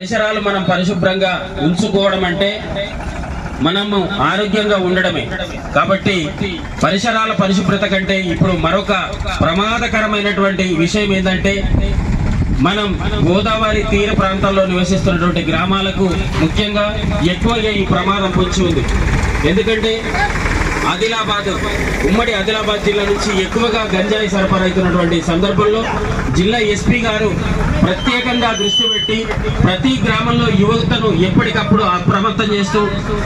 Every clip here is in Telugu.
పరిసరాలు మనం పరిశుభ్రంగా ఉంచుకోవడం అంటే మనము ఆరోగ్యంగా ఉండడమే. కాబట్టి పరిసరాల పరిశుభ్రత కంటే ఇప్పుడు మరొక ప్రమాదకరమైనటువంటి విషయం ఏంటంటే మనం గోదావరి తీర ప్రాంతాల్లో నివసిస్తున్నటువంటి గ్రామాలకు ముఖ్యంగా ఎక్కువగా ఈ ప్రమాదం పొంచి ఉంది. ఎందుకంటే ఆదిలాబాద్ ఉమ్మడి ఆదిలాబాద్ జిల్లా నుంచి ఎక్కువగా గంజాయి సరఫరా అవుతున్నటువంటి సందర్భంలో జిల్లా ఎస్పీ గారు ప్రత్యేకంగా దృష్టి పెట్టి ప్రతి గ్రామంలో యువతను ఎప్పటికప్పుడు అప్రమత్తం చేస్తూ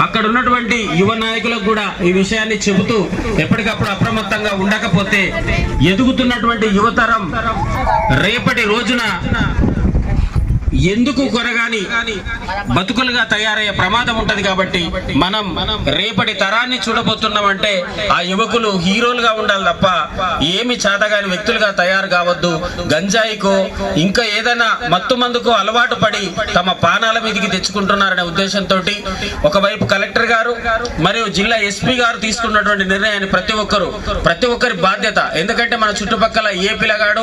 అక్కడ ఉన్నటువంటి యువ నాయకులకు కూడా ఈ విషయాన్ని చెబుతూ ఎప్పటికప్పుడు అప్రమత్తంగా ఉండకపోతే ఎదుగుతున్నటువంటి యువతరం రేపటి రోజున ఎందుకు కొరగాని బతుకులుగా తయారయ్యే ప్రమాదం ఉంటది కాబట్టి మనం రేపటి తరాన్ని చూడబోతున్నామంటే ఆ యువకులు హీరోలుగా ఉండాలి తప్ప ఏమి చేతగాని వ్యక్తులుగా తయారు కావద్దు. గంజాయికో ఇంకా ఏదైనా మత్తు మందుకో అలవాటు పడి తమ పానాల మీదకి తెచ్చుకుంటున్నారనే ఉద్దేశంతో ఒకవైపు కలెక్టర్ గారు మరియు జిల్లా ఎస్పీ గారు తీసుకున్నటువంటి నిర్ణయాన్ని ప్రతి ఒక్కరు ప్రతి ఒక్కరి బాధ్యత. ఎందుకంటే మన చుట్టుపక్కల ఏ పిల్లగాడు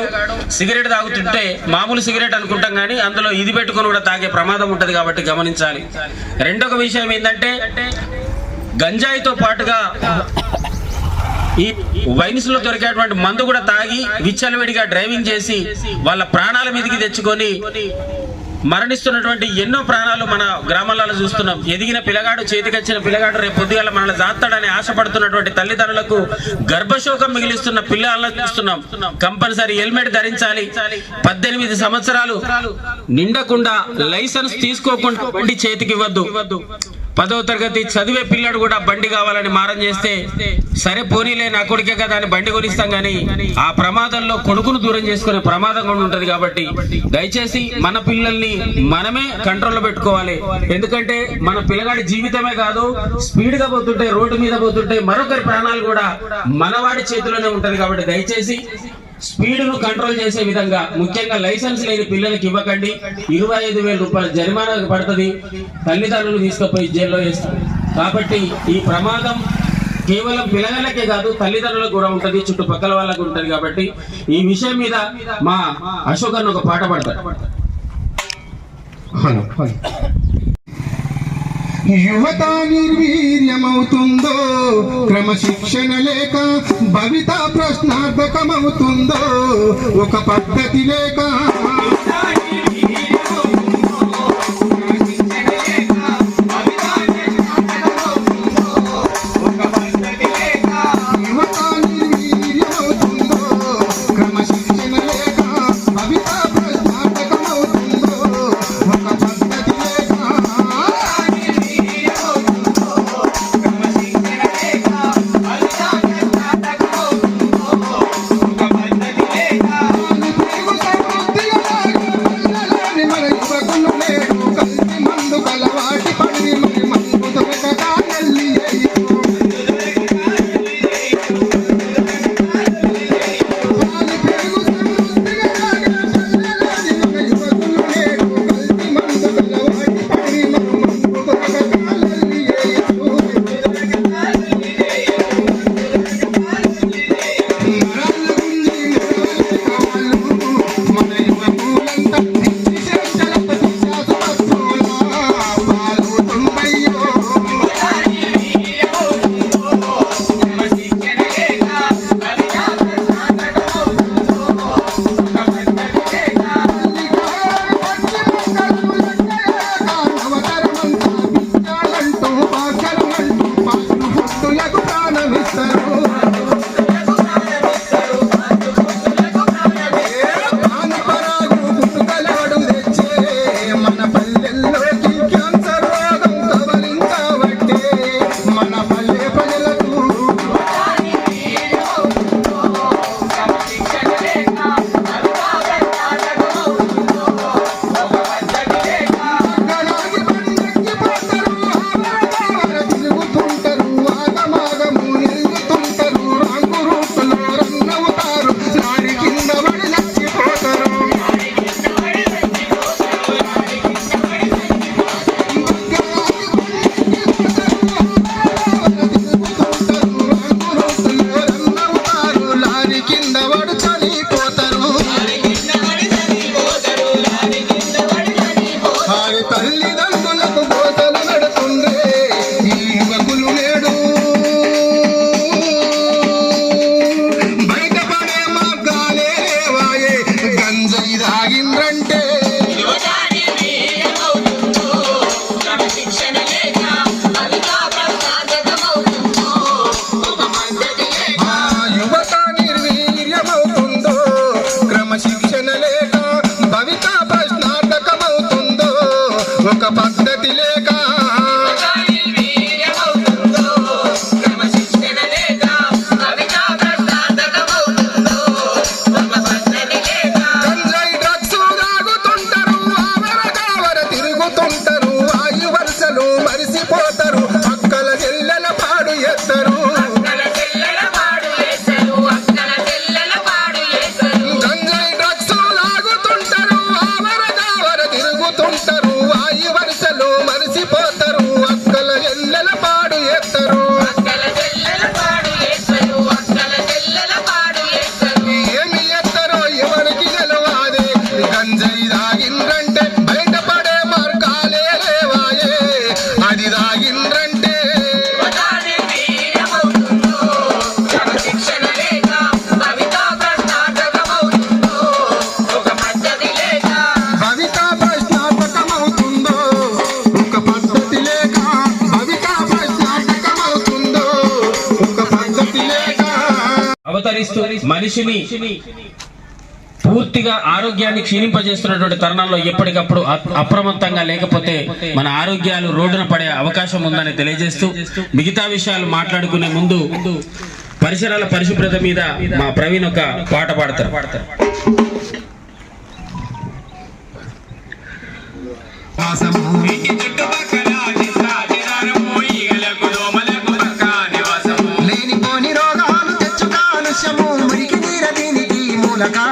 సిగరెట్ తాగుతుంటే మామూలు సిగరెట్ అనుకుంటాం కానీ అందులో ఇది పెట్టుకొని కూడా తాగే ప్రమాదం ఉంటుంది కాబట్టి గమనించాలి. రెండొక విషయం ఏంటంటే గంజాయితో పాటుగా ఈ వైన్స్లో దొరికేటువంటి మందు కూడా తాగి విచ్చలవిడిగా డ్రైవింగ్ చేసి వాళ్ళ ప్రాణాల మీదకి తెచ్చుకొని మరణిస్తున్నటువంటి ఎన్నో ప్రాణాలు మన గ్రామాలలో చూస్తున్నాం. ఎదిగిన పిల్లగాడు చేతికొచ్చిన పిల్లగాడు రేపు పొద్దుగాల మనల్ని దాస్తాడని ఆశపడుతున్నటువంటి తల్లిదండ్రులకు గర్భశోకం మిగిలిస్తున్న పిల్లలను చూస్తున్నాం. కంపల్సరీ హెల్మెట్ ధరించాలి. పద్దెనిమిది సంవత్సరాలు నిండకుండా లైసెన్స్ తీసుకోకుండా బండి చేతికి ఇవ్వద్దు. పదవ తరగతి చదివే పిల్లడు కూడా బండి కావాలని మారం చేస్తే సరే పోనీలే నా కొడుకే కదా అని బండి కొనిస్తాం గానీ ఆ ప్రమాదంలో కొడుకును దూరం చేసుకునే ప్రమాదం కూడా ఉంటది కాబట్టి దయచేసి మన పిల్లల్ని మనమే కంట్రోల్లో పెట్టుకోవాలి. ఎందుకంటే మన పిల్లగాడి జీవితమే కాదు స్పీడ్గా పోతుంటే రోడ్డు మీద పోతుంటే మరొకరి ప్రాణాలు కూడా మనవాడి చేతిలోనే ఉంటది కాబట్టి దయచేసి స్పీడ్ను కంట్రోల్ చేసే విధంగా ముఖ్యంగా లైసెన్స్ లేని పిల్లలకి ఇవ్వకండి. ఇరవై ఐదు వేల రూపాయల జరిమానా పడుతుంది. తల్లిదండ్రులు తీసుకుపోయి జైల్లో వేస్తారు. కాబట్టి ఈ ప్రమాదం కేవలం పిల్లలకే కాదు తల్లిదండ్రులకు కూడా ఉంటుంది చుట్టుపక్కల వాళ్ళకు ఉంటుంది కాబట్టి ఈ విషయం మీద మా అశోక్ ఒక పాట పడతాడు. యువత నిర్వీర్యమవుతుందో క్రమశిక్షణ లేక భవిత ప్రశ్నార్థకమవుతుందో ఒక పద్ధతి లేక అవతరిస్తూ మనిషిని పూర్తిగా ఆరోగ్యాన్ని క్షీణింపజేస్తున్నటువంటి తరుణంలో ఎప్పటికప్పుడు అప్రమత్తంగా లేకపోతే మన ఆరోగ్యాలు రోడ్డున పడే అవకాశం ఉందని తెలియజేస్తూ మిగతా విషయాలు మాట్లాడుకునే ముందు పరిసరాల పరిశుభ్రత మీద మా ప్రవీణ్ ఒక పాట పాడతారు. పాడతారు చుట్టుపక్కల la.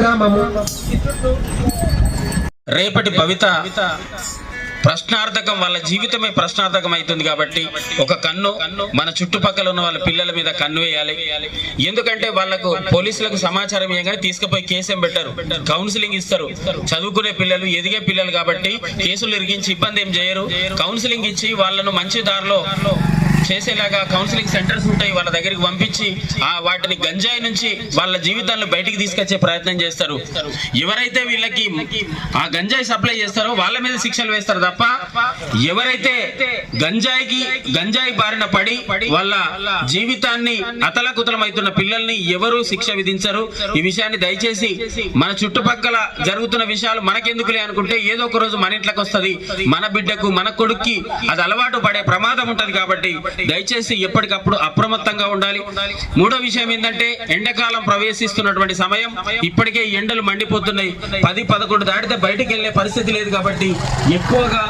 గ్రామము. రేపటి భవిత ప్రశ్నార్థకం వాళ్ళ జీవితమే ప్రశ్నార్థకం అవుతుంది కాబట్టి ఒక కన్ను మన చుట్టుపక్కల ఉన్న వాళ్ళ పిల్లల మీద కన్ను వేయాలి. ఎందుకంటే వాళ్ళకు పోలీసులకు సమాచారం ఇవ్వగానే తీసుకుపోయి కేసు పెట్టారు. కౌన్సిలింగ్ ఇస్తారు. చదువుకునే పిల్లలు ఎదిగే పిల్లలు కాబట్టి కేసులు ఇరిగించి ఇబ్బంది ఏం చేయరు. కౌన్సిలింగ్ ఇచ్చి వాళ్ళను మంచి దారిలో చేసేలాగా కౌన్సిలింగ్ సెంటర్స్ ఉంటాయి వాళ్ళ దగ్గరికి పంపించి ఆ వాటిని గంజాయి నుంచి వాళ్ళ జీవితాలను బయటికి తీసుకొచ్చే ప్రయత్నం చేస్తారు. ఎవరైతే వీళ్ళకి ఆ గంజాయి సప్లై చేస్తారో వాళ్ళ మీద శిక్షలు వేస్తారు తప్ప ఎవరైతే గంజాయికి గంజాయి బారిన పడి వాళ్ళ జీవితాన్ని అతలకుతలమవుతున్న పిల్లల్ని ఎవరు శిక్ష విధించరు. ఈ విషయాన్ని దయచేసి మన చుట్టుపక్కల జరుగుతున్న విషయాలు మనకెందుకులే అనుకుంటే ఏదో ఒక రోజు మన ఇంట్లోకి వస్తుంది. మన బిడ్డకు మన కొడుక్కి అది అలవాటు పడే ప్రమాదం ఉంటది కాబట్టి దయచేసి ఎప్పటికప్పుడు అప్రమత్తంగా ఉండాలి. మూడో విషయం ఏంటంటే ఎండాకాలం ప్రవేశిస్తున్నటువంటి సమయం ఇప్పటికే ఎండలు మండిపోతున్నాయి. పది పదకొండు దాటితే బయటికి వెళ్ళే పరిస్థితి లేదు కాబట్టి ఎక్కువగా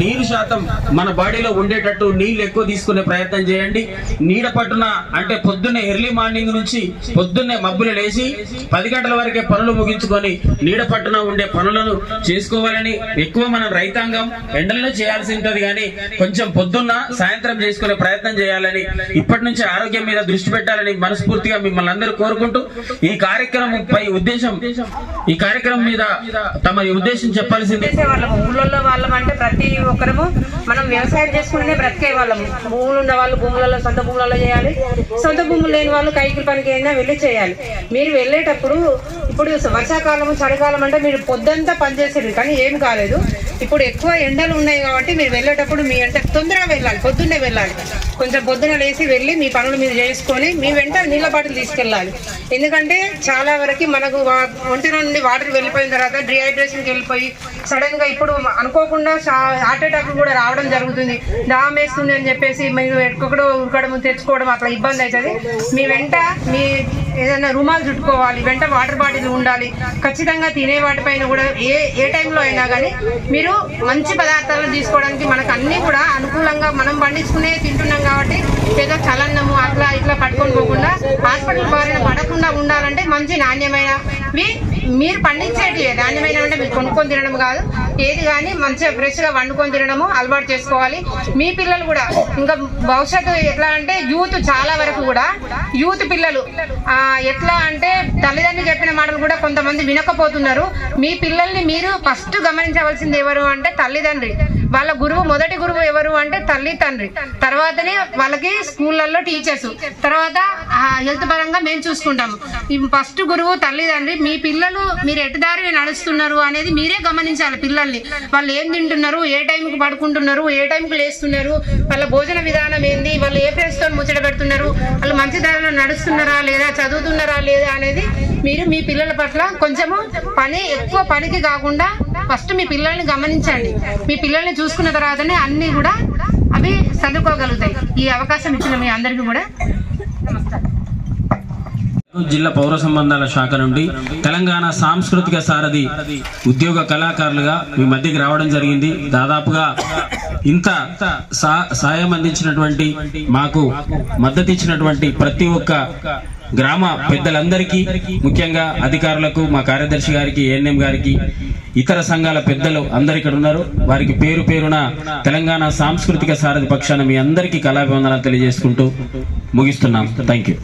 నీరు శాతం మన బాడీలో ఉండేటట్టు నీళ్ళు ఎక్కువ తీసుకునే ప్రయత్నం చేయండి. నీడ పట్టున అంటే పొద్దున్నే ఎర్లీ మార్నింగ్ నుంచి పొద్దున్నే మబ్బులు లేచి పది గంటల వరకే పనులు ముగించుకొని నీడ పట్టున ఉండే పనులను చేసుకోవాలని ఎక్కువ మనం రైతాంగం ఎండలను చేయాల్సి ఉంటది. కానీ కొంచెం పొద్దున్న సాయంత్రం చేసుకునే ప్రయత్నం ప్రయత్నం చేయాలని ఇప్పటి నుంచి ఆరోగ్యం మీద దృష్టి పెట్టాలని మనస్ఫూర్తిగా మిమ్మల్ని అందరూ కోరుకుంటూ ఈ కార్యక్రమం పై ఉద్దేశం ఈ కార్యక్రమం మీద తమ ఉద్దేశం చెప్పాల్సింది. చేసే వాళ్ళము ఊళ్ళల్లో వాళ్ళం అంటే ప్రతి ఒక్కరము మనం వ్యవసాయం చేసుకుంటేనే బ్రతికే వాళ్ళము. భూములు ఉన్న వాళ్ళు భూములలో సొంత భూములలో చేయాలి. సొంత భూములు లేని వాళ్ళు కైకి పనికి అయినా వెళ్ళి చేయాలి. మీరు వెళ్ళేటప్పుడు ఇప్పుడు వర్షాకాలం చలికాలం అంటే మీరు పొద్దంతా పనిచేసేది కానీ ఏం కాలేదు. ఇప్పుడు ఎక్కువ ఎండలు ఉన్నాయి కాబట్టి మీరు వెళ్ళేటప్పుడు మీ అంటే తొందరగా వెళ్ళాలి పొద్దున్నే వెళ్ళాలి. కొంచెం పొద్దున లేచి వెళ్ళి మీ పనులు మీరు చేసుకొని మీ వెంట నీళ్ళ బాటిల్ తీసుకెళ్ళాలి. ఎందుకంటే చాలా వరకు మనకు వా- నుండి వాటర్ వెళ్ళిపోయిన తర్వాత డిహైడ్రేషన్కి వెళ్ళిపోయి సడన్గా ఇప్పుడు అనుకోకుండా హార్ట్ అటాక్ కూడా రావడం జరుగుతుంది. దామ్ వేస్తుంది అని చెప్పేసి మీరు ఎక్కడో ఉరకడం తెచ్చుకోవడం అట్లా ఇబ్బంది అవుతుంది. మీ వెంట మీ ఏదైనా రుమాలు చుట్టుకోవాలి వెంట వాటర్ బాటిల్ ఉండాలి ఖచ్చితంగా తినే వాటిపైన కూడా ఏ ఏ టైంలో అయినా కానీ మీరు మంచి పదార్థాలను తీసుకోవడానికి మనకు అన్నీ కూడా అనుకూలంగా మనం పండించుకునే తింటున్నాం కాబట్టి ఏదో చలన్నము అట్లా ఇట్లా పట్టుకొని పోకుండా హాస్పిటల్ బారిన పడకుండా ఉండాలంటే మంచి నాణ్యమైనవి మీరు పండించేటి నాణ్యమైన అంటే మీరు కొనుక్కొని తినడం కాదు. ఏది కానీ మంచిగా ఫ్రెష్గా వండుకొని తినడము అలవాటు చేసుకోవాలి. మీ పిల్లలు కూడా. ఇంకా భవిష్యత్తు ఎట్లా అంటే యూత్ చాలా వరకు కూడా యూత్ పిల్లలు ఎట్లా అంటే తల్లిదండ్రులు చెప్పిన మాటలు కూడా కొంతమంది వినకపోతున్నారు. మీ పిల్లల్ని మీరు ఫస్ట్ గమనించవలసింది ఎవరు అంటే తల్లిదండ్రి. వాళ్ళ గురువు మొదటి గురువు ఎవరు అంటే తల్లి తండ్రి. తర్వాతనే వాళ్ళకి స్కూళ్ళల్లో టీచర్స్. తర్వాత హెల్త్ పరంగా మేము చూసుకుంటాము. ఈ ఫస్ట్ గురువు తల్లిదండ్రి మీ పిల్లలు మీరు ఎటుదారి నడుస్తున్నారు అనేది మీరే గమనించాలి పిల్లల్ని. వాళ్ళు ఏం తింటున్నారు ఏ టైంకి పడుకుంటున్నారు ఏ టైంకి లేస్తున్నారు వాళ్ళ భోజన విధానం ఏంది వాళ్ళు ఏ ఫ్రెండ్స్తో ముచ్చట పెడుతున్నారు వాళ్ళు మంచి దారిలో నడుస్తున్నారా లేదా చదువుతున్నారా లేదా అనేది మీరు మీ పిల్లల పట్ల కొంచెము పని ఎక్కువ పనికి కాకుండా ఫస్ట్ మీ పిల్లల్ని గమనించండి. మీ పిల్లల్ని చూసుకున్న తర్వాతనే అన్ని కూడా అవి చదువుకోగలుగుతాయి ఈ అవకాశం ఇచ్చిన మీ అందరికీ కూడా నమస్కారం జిల్లా పౌర సంబంధాల శాఖ నుండి తెలంగాణ సాంస్కృతిక సారథి ఉద్యోగ కళాకారులుగా మీ మధ్యకి రావడం జరిగింది. దాదాపుగా ఇంత సాయం అందించినటువంటి మాకు మద్దతు ఇచ్చినటువంటి ప్రతి ఒక్క గ్రామ పెద్దలందరికీ ముఖ్యంగా అధికారులకు మా కార్యదర్శి గారికి ఏఎన్ఎం గారికి ఇతర సంఘాల పెద్దలు అందరు ఇక్కడ ఉన్నారు. వారికి పేరు పేరున తెలంగాణ సాంస్కృతిక సారథి పక్షాన మీ అందరికీ కళాభివందనాలు తెలియజేసుకుంటూ ముగిస్తున్నాం. Thank you